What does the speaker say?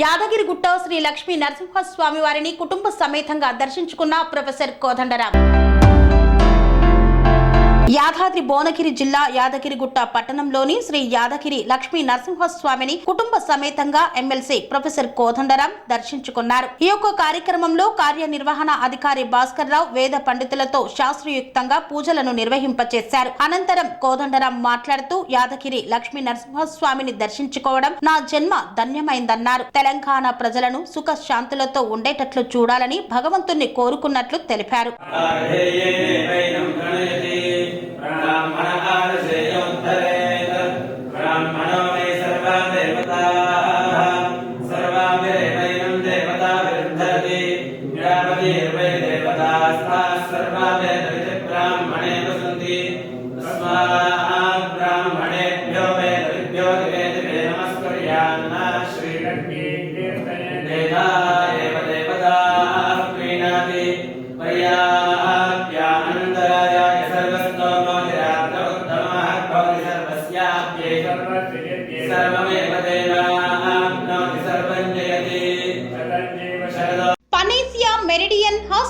యాదగిరిగుట్ట శ్రీ లక్ష్మీ నరసింహస్వామి వారిని కుటుంబ సమేతంగా దర్శించుకున్న ప్రొఫెసర్ కోదండరాం. యాదాద్రి భువనగిరి జిల్లా యాదగిరిగుట్ట పట్టణంలోని శ్రీ యాదగిరి లక్ష్మీ నరసింహస్వామిని కుటుంబ సమేతంగా ఎమ్మెల్సీ ప్రొఫెసర్ కోదండరాం దర్శించుకున్నారు ఈ యొక్క కార్యక్రమంలో కార్యనిర్వహణ అధికారి భాస్కర్ రావు వేద పండితులతో శాస్త్రయుక్తంగా పూజలను నిర్వహింపచేశారు అనంతరం కోదండరాం మాట్లాడుతూ యాదగిరి లక్ష్మీ నరసింహస్వామిని దర్శించుకోవడం నా జన్మ ధన్యమైందన్నారు తెలంగాణ ప్రజలను సుఖ శాంతులతో ఉండేటట్లు చూడాలని భగవంతుణ్ణి కోరుకున్నట్లు తెలిపారు దేవతా విరుద్ధరతి విరాపతిర్వై దేవతాస్తాः సర్వా వేదవిధి బ్రాహ్మణే వసంతి తస్మాత్ బ్రాహ్మణేభ్యో వేదవిభ్యో దివే దివే నమస్కర్యాన్న శ్రీలక్ష్మీ దేవతా ఏవ దేవతా ప్రీణాతి. పర్యాప్యానందరాజాయ సర్వస్తోమోదిరాత్ర ఉత్తమః భవతి